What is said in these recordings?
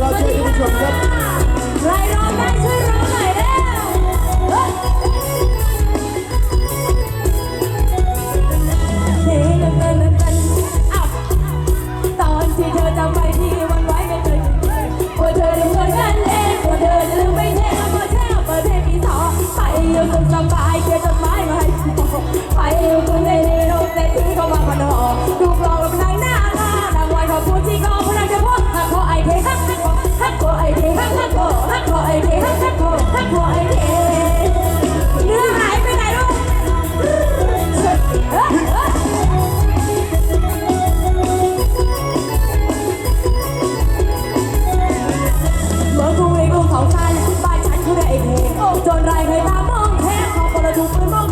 เราเชิญท่านผู้ชมครับใครรองได้ช่วยร้องหน่อยเร็วเฮ้ยเฮ้ยเงินเงินนเงินอ้าวตอนที่เธอจำไปที่วันไว้ไม่เคยถึงกลัวเธอลืมคนกันเองกลัวเธอจะลืมไม่เท่พอแช่เปิดเพลงที่สองไปอยู่สุขสบาย จนไรเคยตามมองแทงขอปรดูปืนมองแ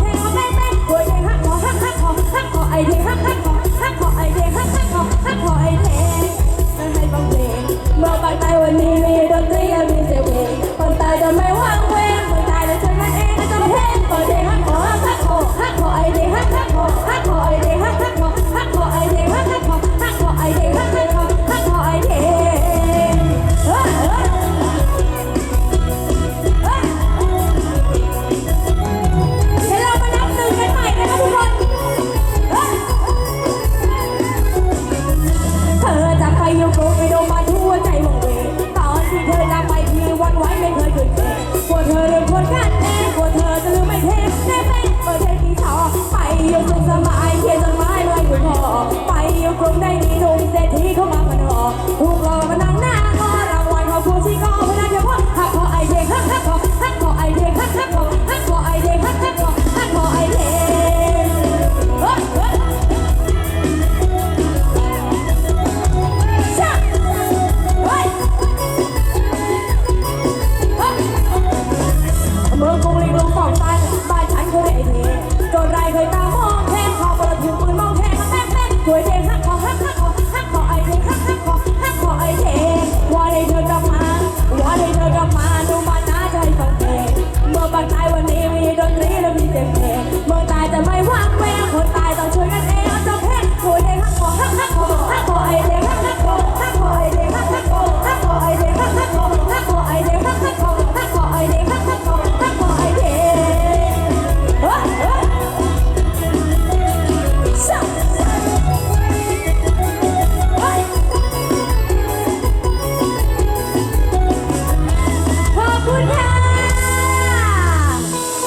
ทง กลัวเธอเรื่องคนกันเองกลัวเธอจะลืมไม่เทปแน่แม่เปิดเพลงที่ชอไปอยู่สุขสบายเขียนจดหมายไว้คุณพ่อไปอยู่กรุงได้ดีหนุ่มเศรษฐีเข้ามาพนอถูกหลอก